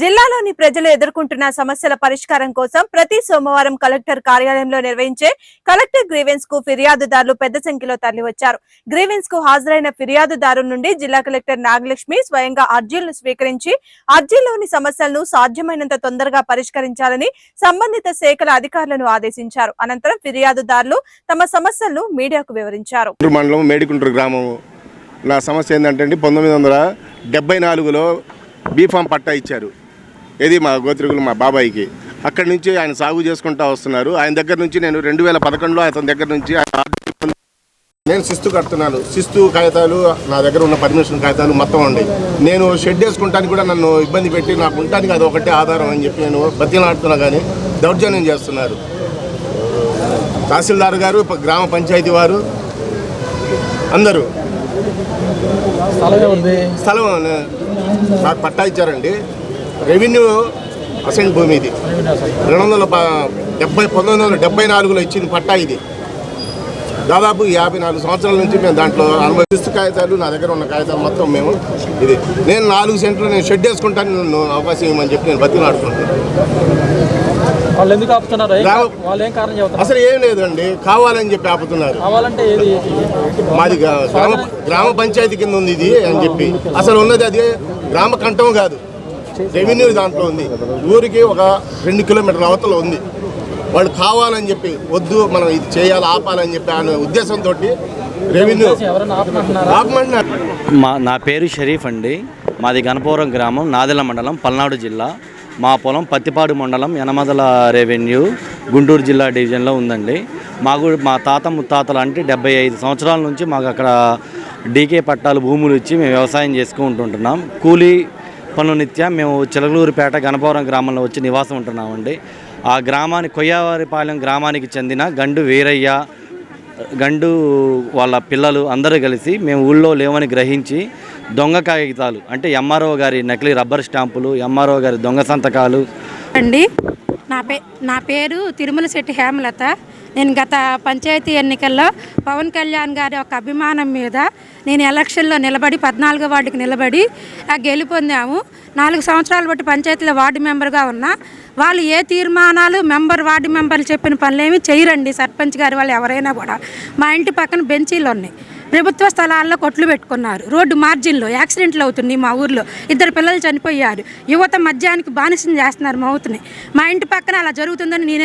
జిల్లాలోని ప్రజలు ఎదుర్కొంటున్న సమస్యల పరిష్కారం కోసం ప్రతి సోమవారం కలెక్టర్ కార్యాలయంలో నిర్వహించే కలెక్టర్ గ్రీవెన్స్కు ఫిర్యాదుదారులు పెద్ద సంఖ్యలో తరలివచ్చారు. గ్రీవెన్స్కు హాజరైన ఫిర్యాదుదారు నుండి జిల్లా కలెక్టర్ నాగలక్ష్మి స్వయంగా అర్జీలను స్వీకరించి అర్జీలోని సమస్యలను సాధ్యమైనంత తొందరగా పరిష్కరించాలని సంబంధిత శాఖల అధికారులను ఆదేశించారు. అనంతరం ఫిర్యాదుదారులు తమ సమస్యలను మీడియాకు వివరించారు. మండలం మేడికుంటూరు గ్రామం నా సమస్య ఏంటంటే పంతొమ్మిది వందల డెబ్బై నాలుగులో బీఫామ్ పట్టా ఇచ్చారు. ఇది మా గోత్రికులు మా బాబాయికి. అక్కడి నుంచి ఆయన సాగు చేసుకుంటా వస్తున్నారు. ఆయన దగ్గర నుంచి నేను రెండు వేల పదకొండులో అతని దగ్గర నుంచి నేను శిస్తు కడుతున్నాను. శిస్తు కాగితాలు నా దగ్గర ఉన్న పర్మిషన్ కాగితాలు మొత్తం ఉండి నేను షెడ్ వేసుకుంటానికి కూడా నన్ను ఇబ్బంది పెట్టి నాకు ఉండటానికి అది ఒకటే ఆధారం అని చెప్పి నేను బతిలాడుతున్నా కానీ దౌర్జన్యం చేస్తున్నారు. తహసీల్దార్ గారు గ్రామ పంచాయతీ వారు అందరూ. స్థలం నాకు పట్టా ఇచ్చారండి. రెవెన్యూ అసెంట్ భూమి ఇది. రెండు వందల డెబ్బై పంతొమ్మిది వందల డెబ్బై నాలుగులో ఇచ్చింది పట్టా ఇది. దాదాపు యాభై నాలుగు సంవత్సరాల నుంచి మేము దాంట్లో అనుభవిస్తూ కాగితాలు నా దగ్గర ఉన్న కాగితాలు మొత్తం మేము ఇది. నేను నాలుగు సెంట్లు నేను షెడ్ వేసుకుంటాను నన్ను అవకాశం ఇవ్వమని చెప్పి నేను బతిలాడుకుంటాను వాళ్ళు ఎందుకు ఆపుతున్నారు? వాళ్ళు ఏం కారణం చెబుతారు అసలు ఏం లేదండి కావాలని చెప్పి ఆపుతున్నారు. కావాలంటే ఏది? మాది గ్రా- గ్రామ గ్రామ పంచాయతీ కింద ఉంది ఇది అని చెప్పి. అసలు ఉన్నది అది గ్రామ కంఠం కాదు. రెవెన్యూ దాంట్లో ఉంది. ఊరికి ఒక రెండు కిలోమీటర్ల అవతల ఉంది. వాళ్ళు కావాలని చెప్పి వద్దు మనం ఇది చేయాలి ఆపాలని చెప్పి అనే ఉద్దేశంతో రెవెన్యూ ఎవరైనా ఆపమంటున్నారా? ఆపమంటున్నారు. మా నా పేరు షరీఫ్ అండి. మాది గణపవరం గ్రామం నాదెల్ల మండలం పల్నాడు జిల్లా. మా పొలం పత్తిపాడు మండలం యనమదల రెవెన్యూ గుంటూరు జిల్లా డివిజన్లో ఉందండి. మాకు మా తాత ముత్తాతలు అంటే డెబ్బై ఐదు సంవత్సరాల నుంచి మాకు అక్కడ డీకే పట్టాలు భూములు ఇచ్చి మేము వ్యవసాయం చేసుకుంటుంటున్నాం కూలీ పనుల నిత్యా మేము చిలకలూరుపేట గణపవరం గ్రామంలో వచ్చి నివాసం ఉంటున్నామండి. ఆ గ్రామానికి కొయ్యవారిపాలెం గ్రామానికి చెందిన గండు వీరయ్య గండు వాళ్ళ పిల్లలు అందరూ కలిసి మేము ఊళ్ళో లేవని గ్రహించి దొంగ కాగితాలు అంటే ఎంఆర్ఓ గారి నకిలీ రబ్బర్ స్టాంపులు ఎంఆర్ఓ గారి దొంగ సంతకాలు. అండి నా పే నా పేరు తిరుమల శెట్టి హేమలత. నేను గత పంచాయతీ ఎన్నికల్లో పవన్ కళ్యాణ్ గారి ఒక అభిమానం మీద నేను ఎలక్షన్లో నిలబడి పద్నాలుగో వార్డుకి నిలబడి ఆ గెలుపొందాము నాలుగు సంవత్సరాలు బట్టి పంచాయతీలో వార్డు మెంబర్గా ఉన్నా వాళ్ళు ఏ తీర్మానాలు మెంబర్ వార్డు మెంబర్లు చెప్పిన పనులేమి చేయరండి సర్పంచ్ గారి వాళ్ళు ఎవరైనా కూడా. మా ఇంటి పక్కన బెంచీలు ఉన్నాయి. ప్రభుత్వ స్థలాల్లో కొట్లు పెట్టుకున్నారు. రోడ్డు మార్జిన్లో యాక్సిడెంట్లు అవుతున్నాయి మా ఊర్లో. ఇద్దరు పిల్లలు చనిపోయారు. యువత మద్యానికి బానిసం చేస్తున్నారు మా అవుతున్నాయి మా ఇంటి పక్కన అలా జరుగుతుందని నేను